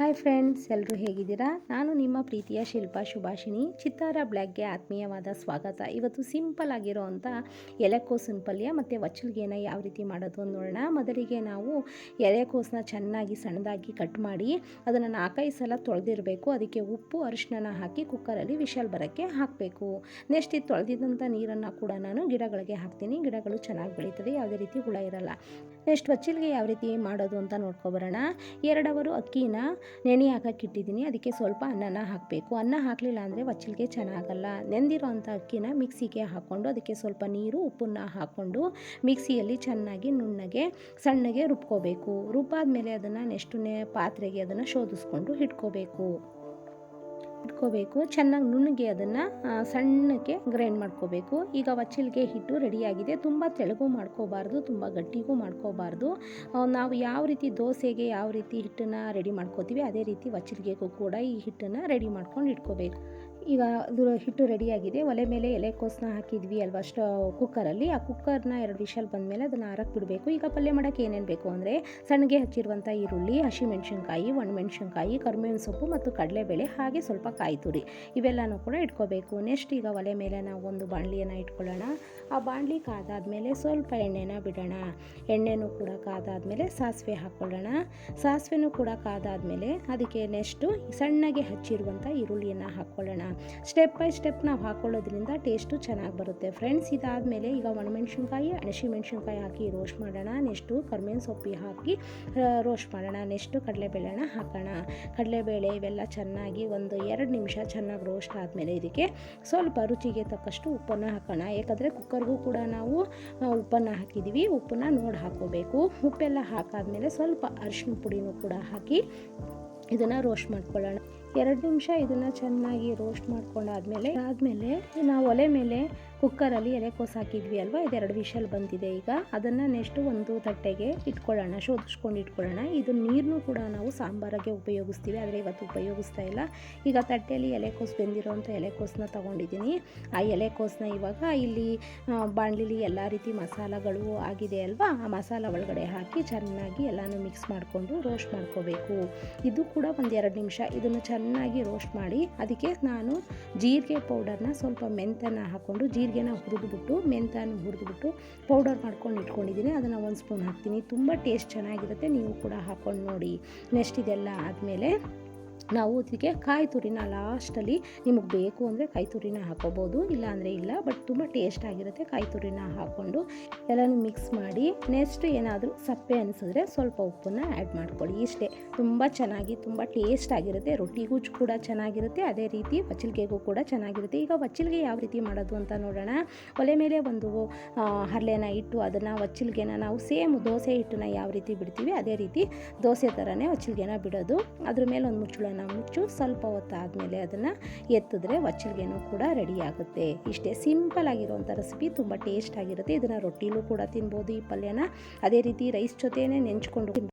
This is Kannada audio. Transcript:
ಹಾಯ್ ಫ್ರೆಂಡ್ಸ್ ಎಲ್ಲರೂ ಹೇಗಿದ್ದೀರಾ? ನಾನು ನಿಮ್ಮ ಪ್ರೀತಿಯ ಶಿಲ್ಪಾ ಶುಭಾಷಿಣಿ ಚಿತ್ತಾರ ಬ್ಲ್ಯಾಕ್ಗೆ ಆತ್ಮೀಯವಾದ ಸ್ವಾಗತ. ಇವತ್ತು ಸಿಂಪಲ್ ಆಗಿರೋವಂಥ ಎಲೆಕೋಸಿನ ಪಲ್ಯ ಮತ್ತು ವಚ್ಚಲ್ಗೆನ ಯಾವ ರೀತಿ ಮಾಡೋದು ನೋಡೋಣ. ಮೊದಲಿಗೆ ನಾವು ಎಲೆಕೋಸನ್ನ ಚೆನ್ನಾಗಿ ಸಣ್ಣದಾಗಿ ಕಟ್ ಮಾಡಿ ಅದನ್ನು ನಾಲ್ಕೈದು ಸಲ ತೊಳೆದಿರಬೇಕು. ಅದಕ್ಕೆ ಉಪ್ಪು ಅರಿಶಿನ ಹಾಕಿ ಕುಕ್ಕರಲ್ಲಿ ವಿಶಲ್ ಬರೋಕ್ಕೆ ಹಾಕಬೇಕು. ನೆಕ್ಸ್ಟ್ ಇದು ತೊಳೆದಿದ್ದಂಥ ನೀರನ್ನು ಕೂಡ ನಾನು ಗಿಡಗಳಿಗೆ ಹಾಕ್ತೀನಿ. ಗಿಡಗಳು ಚೆನ್ನಾಗಿ ಬೆಳೀತದೆ ಯಾವುದೇ ರೀತಿ ಹುಳ ಇರಲ್ಲ. ನೆಕ್ಸ್ಟ್ ವಚ್ಚಲ್ಗೆ ಯಾವ ರೀತಿ ಮಾಡೋದು ಅಂತ ನೋಡ್ಕೊಬರೋಣ ಎರಡವರು ಅಕ್ಕಿನ ನೆನೆ ಹಾಕಕ್ಕೆ ಇಟ್ಟಿದ್ದೀನಿ. ಅದಕ್ಕೆ ಸ್ವಲ್ಪ ಅನ್ನನ ಹಾಕಬೇಕು. ಅನ್ನ ಹಾಕಲಿಲ್ಲ ಅಂದರೆ ವಚ್ಚಲಿಗೆ ಚೆನ್ನಾಗಲ್ಲ. ನೆಂದಿರೋ ಅಂಥ ಅಕ್ಕಿನ ಮಿಕ್ಸಿಗೆ ಹಾಕ್ಕೊಂಡು ಅದಕ್ಕೆ ಸ್ವಲ್ಪ ನೀರು, ಉಪ್ಪನ್ನ ಹಾಕ್ಕೊಂಡು ಮಿಕ್ಸಿಯಲ್ಲಿ ಚೆನ್ನಾಗಿ ನುಣ್ಣಗೆ, ಸಣ್ಣಗೆ ರುಬ್ಕೋಬೇಕು. ರುಬ್ಬಾದ್ಮೇಲೆ ಅದನ್ನು ನೆಕ್ಸ್ಟು ಪಾತ್ರೆಗೆ ಅದನ್ನು ಶೋಧಿಸ್ಕೊಂಡು ಇಟ್ಕೋಬೇಕು. ಇಟ್ಕೋಬೇಕು. ಚೆನ್ನಾಗಿ ನುಣ್ಣಗೆ ಅದನ್ನು ಸಣ್ಣಕ್ಕೆ ಗ್ರೈಂಡ್ ಮಾಡ್ಕೋಬೇಕು. ಈಗ ವಚ್ಚಲಿಗೆ ಹಿಟ್ಟು ರೆಡಿಯಾಗಿದೆ. ತುಂಬ ತೆಳಗೂ ಮಾಡ್ಕೋಬಾರ್ದು, ತುಂಬ ಗಟ್ಟಿಗೂ ಮಾಡ್ಕೋಬಾರ್ದು. ನಾವು ಯಾವ ರೀತಿ ದೋಸೆಗೆ ಯಾವ ರೀತಿ ಹಿಟ್ಟನ್ನು ರೆಡಿ ಮಾಡ್ಕೋತೀವಿ, ಅದೇ ರೀತಿ ವಚ್ಚಲಿಗೆಗೂ ಕೂಡ ಈ ಹಿಟ್ಟನ್ನು ರೆಡಿ ಮಾಡ್ಕೊಂಡು ಇಟ್ಕೋಬೇಕು. ಈಗ ಅದು ಹಿಟ್ಟು ರೆಡಿಯಾಗಿದೆ. ಒಲೆ ಮೇಲೆ ಎಲೆಕೋಸನ್ನ ಹಾಕಿದ್ವಿ ಅಲ್ವಾ, ಅಷ್ಟು ಕುಕ್ಕರಲ್ಲಿ. ಆ ಕುಕ್ಕರ್ನ ಎರಡು ವಿಷಲ್ ಬಂದಮೇಲೆ ಅದನ್ನು ಆರಕ್ಕೆ ಬಿಡಬೇಕು. ಈಗ ಪಲ್ಯ ಮಾಡೋಕ್ಕೆ ಏನೇನು ಬೇಕು ಅಂದರೆ ಸಣ್ಣಗೆ ಹಚ್ಚಿರುವಂಥ ಈರುಳ್ಳಿ, ಹಸಿಮೆಣಸಿನ್ಕಾಯಿ, ಒಣಮೆಣಸಿನ್ಕಾಯಿ, ಕರಿಬೇವಿನ ಸೊಪ್ಪು ಮತ್ತು ಕಡಲೆಬೇಳೆ, ಹಾಗೆ ಸ್ವಲ್ಪ ಕಾಯಿ ತುರಿ. ಇವೆಲ್ಲನೂ ಕೂಡ ಇಟ್ಕೋಬೇಕು. ನೆಕ್ಸ್ಟ್ ಈಗ ಒಲೆ ಮೇಲೆ ನಾವು ಒಂದು ಬಾಣಲಿಯನ್ನು ಇಟ್ಕೊಳ್ಳೋಣ. ಆ ಬಾಣಲಿ ಕಾದಾದ್ಮೇಲೆ ಸ್ವಲ್ಪ ಎಣ್ಣೆನ ಬಿಡೋಣ. ಎಣ್ಣೆನೂ ಕೂಡ ಕಾದಾದ್ಮೇಲೆ ಸಾಸಿವೆ ಹಾಕ್ಕೊಳ್ಳೋಣ. ಸಾಸಿವೆನೂ ಕೂಡ ಕಾದಾದ್ಮೇಲೆ ಅದಕ್ಕೆ ನೆಕ್ಸ್ಟು ಸಣ್ಣಗೆ ಹಚ್ಚಿರುವಂಥ ಈರುಳ್ಳಿಯನ್ನು ಹಾಕ್ಕೊಳ್ಳೋಣ. ಸ್ಟೆಪ್ ಬೈ ಸ್ಟೆಪ್ ನಾವು ಹಾಕ್ಕೊಳ್ಳೋದ್ರಿಂದ ಟೇಸ್ಟು ಚೆನ್ನಾಗಿ ಬರುತ್ತೆ. ಫ್ರೆಂಡ್ಸ್, ಇದಾದಮೇಲೆ ಈಗ ಒಣಮೆಣ್ಸಿನ್ಕಾಯಿ ಹಣಸಿ ಮೆಣಸಿನ್ಕಾಯಿ ಹಾಕಿ ರೋಸ್ಟ್ ಮಾಡೋಣ. ನೆಕ್ಸ್ಟು ಕರ್ಬೇವಿನ ಸೊಪ್ಪಿ ಹಾಕಿ ರೋಸ್ಟ್ ಮಾಡೋಣ. ನೆಕ್ಸ್ಟು ಕಡಲೆಬೇಳೆನ ಹಾಕೋಣ. ಕಡಲೆಬೇಳೆ ಇವೆಲ್ಲ ಚೆನ್ನಾಗಿ ಒಂದು ಎರಡು ನಿಮಿಷ ಚೆನ್ನಾಗಿ ರೋಸ್ಟ್ ಆದಮೇಲೆ ಇದಕ್ಕೆ ಸ್ವಲ್ಪ ರುಚಿಗೆ ತಕ್ಕಷ್ಟು ಉಪ್ಪನ್ನು ಹಾಕೋಣ. ಯಾಕಂದರೆ ಕುಕ್ಕರ್ಗೂ ಕೂಡ ನಾವು ಉಪ್ಪನ್ನು ಹಾಕಿದ್ದೀವಿ. ಉಪ್ಪನ್ನ ನೋಡಿ ಹಾಕೋಬೇಕು. ಉಪ್ಪೆಲ್ಲ ಹಾಕಾದ್ಮೇಲೆ ಸ್ವಲ್ಪ ಅರಿಶಿನ ಪುಡಿನೂ ಕೂಡ ಹಾಕಿ ಇದನ್ನು ರೋಸ್ಟ್ ಮಾಡ್ಕೊಳ್ಳೋಣ. ಎರಡು ನಿಮಿಷ ಇದನ್ನು ಚೆನ್ನಾಗಿ ರೋಸ್ಟ್ ಮಾಡ್ಕೊಂಡಾದ್ಮೇಲೆ ಆದಮೇಲೆ ನಾವು ಒಲೆ ಮೇಲೆ ಕುಕ್ಕರಲ್ಲಿ ಎಲೆಕೋಸು ಹಾಕಿದ್ವಿ ಅಲ್ವಾ? ಇದೆರಡು ವಿಷಲ್ ಬಂದಿದೆ ಈಗ. ಅದನ್ನು ನೆಕ್ಸ್ಟು ಒಂದು ತಟ್ಟೆಗೆ ಇಟ್ಕೊಳ್ಳೋಣ, ಶೋಧಿಸ್ಕೊಂಡು ಇಟ್ಕೊಳ್ಳೋಣ. ಇದು ನೀರನ್ನು ಕೂಡ ನಾವು ಸಾಂಬಾರಿಗೆ ಉಪಯೋಗಿಸ್ತೀವಿ, ಆದರೆ ಇವತ್ತು ಉಪಯೋಗಿಸ್ತಾ ಇಲ್ಲ. ಈಗ ತಟ್ಟೆಯಲ್ಲಿ ಎಲೆಕೋಸು ಬೆಂದಿರೋವಂಥ ಎಲೆಕೋಸನ್ನ ತೊಗೊಂಡಿದ್ದೀನಿ. ಆ ಎಲೆಕೋಸನ್ನ ಇವಾಗ ಇಲ್ಲಿ ಬಾಣಲಿಲಿ ಎಲ್ಲ ರೀತಿ ಮಸಾಲಗಳು ಆಗಿದೆ ಅಲ್ವಾ? ಆ ಮಸಾಲ ಒಳಗಡೆ ಹಾಕಿ ಚೆನ್ನಾಗಿ ಎಲ್ಲನೂ ಮಿಕ್ಸ್ ಮಾಡಿಕೊಂಡು ರೋಸ್ಟ್ ಮಾಡ್ಕೋಬೇಕು. ಇದು ಕೂಡ ಒಂದು ನಿಮಿಷ ಇದನ್ನು ಚೆನ್ನಾಗಿ ರೋಸ್ಟ್ ಮಾಡಿ ಅದಕ್ಕೆ ನಾನು ಜೀರಿಗೆ ಪೌಡರ್ನ ಸ್ವಲ್ಪ ಮೆಂತನ ಹಾಕ್ಕೊಂಡು ಜೀರಿಗೆನ ಹುರಿದುಬಿಟ್ಟು ಮೆಂತನ ಹುರಿದುಬಿಟ್ಟು ಪೌಡರ್ ಮಾಡ್ಕೊಂಡು ಇಟ್ಕೊಂಡಿದ್ದೀನಿ. ಅದನ್ನು ಒಂದು ಸ್ಪೂನ್ ಹಾಕ್ತೀನಿ. ತುಂಬ ಟೇಸ್ಟ್ ಚೆನ್ನಾಗಿರುತ್ತೆ. ನೀವು ಕೂಡ ಹಾಕ್ಕೊಂಡು ನೋಡಿ. ನೆಕ್ಸ್ಟ್ ಇದೆಲ್ಲ ಆದಮೇಲೆ ನಾವು ಅದಕ್ಕೆ ಕಾಯಿ ತುರಿನ ಲಾಸ್ಟಲ್ಲಿ ನಿಮಗೆ ಬೇಕು ಅಂದರೆ ಕಾಯಿ ತುರಿನ ಹಾಕೋಬೋದು, ಇಲ್ಲ ಅಂದರೆ ಇಲ್ಲ ಬಟ್ ತುಂಬ ಟೇಸ್ಟ್ ಆಗಿರುತ್ತೆ ಕಾಯಿ ತುರಿನ ಹಾಕ್ಕೊಂಡು ಎಲ್ಲನೂ ಮಿಕ್ಸ್ ಮಾಡಿ ನೆಕ್ಸ್ಟ್ ಏನಾದರೂ ಸಪ್ಪೆ ಅನಿಸಿದ್ರೆ ಸ್ವಲ್ಪ ಉಪ್ಪನ್ನು ಆ್ಯಡ್ ಮಾಡ್ಕೊಳ್ಳಿ. ಇಷ್ಟೇ, ತುಂಬ ಚೆನ್ನಾಗಿ, ತುಂಬ ಟೇಸ್ಟ್ ಆಗಿರುತ್ತೆ, ರೊಟ್ಟಿಗೂ ಕೂಡ ಚೆನ್ನಾಗಿರುತ್ತೆ, ಅದೇ ರೀತಿ ಬಚ್ಚಲಿಗೆಗೂ ಕೂಡ ಚೆನ್ನಾಗಿರುತ್ತೆ. ಈಗ ಬಚ್ಚಲಿಗೆ ಯಾವ ರೀತಿ ಮಾಡೋದು ಅಂತ ನೋಡೋಣ. ಒಲೆ ಮೇಲೆ ಒಂದು ಹರಳೆನ ಇಟ್ಟು ಅದನ್ನು ಬಚ್ಚಲಿಗೆನ ನಾವು ಸೇಮ್ ದೋಸೆ ಹಿಟ್ಟನ್ನ ಯಾವ ರೀತಿ ಬಿಡ್ತೀವಿ, ಅದೇ ರೀತಿ ದೋಸೆ ಥರನೇ ಬಚ್ಚಲಿಗೆನ ಬಿಡೋದು. ಅದ್ರ ಮೇಲೆ ಒಂದು ಮುಚ್ಚಳನ ಮುಚ್ಚು, ಸ್ವಲ್ಪ ಹೊತ್ತಾದಮೇಲೆ ಅದನ್ನು ಎತ್ತಿದ್ರೆ ವಚ್ಚಲಿಗೆನು ಕೂಡ ರೆಡಿ ಆಗುತ್ತೆ. ಇಷ್ಟೇ ಸಿಂಪಲ್ ಆಗಿರುವಂಥ ರೆಸಿಪಿ ತುಂಬ ಟೇಸ್ಟ್ ಆಗಿರುತ್ತೆ. ಇದನ್ನು ರೊಟ್ಟಿಲೂ ಕೂಡ ತಿನ್ಬೋದು ಈ ಪಲ್ಯನ. ಅದೇ ರೀತಿ ರೈಸ್ ಜೊತೆನೇ ನೆಂಚ್ಕೊಂಡು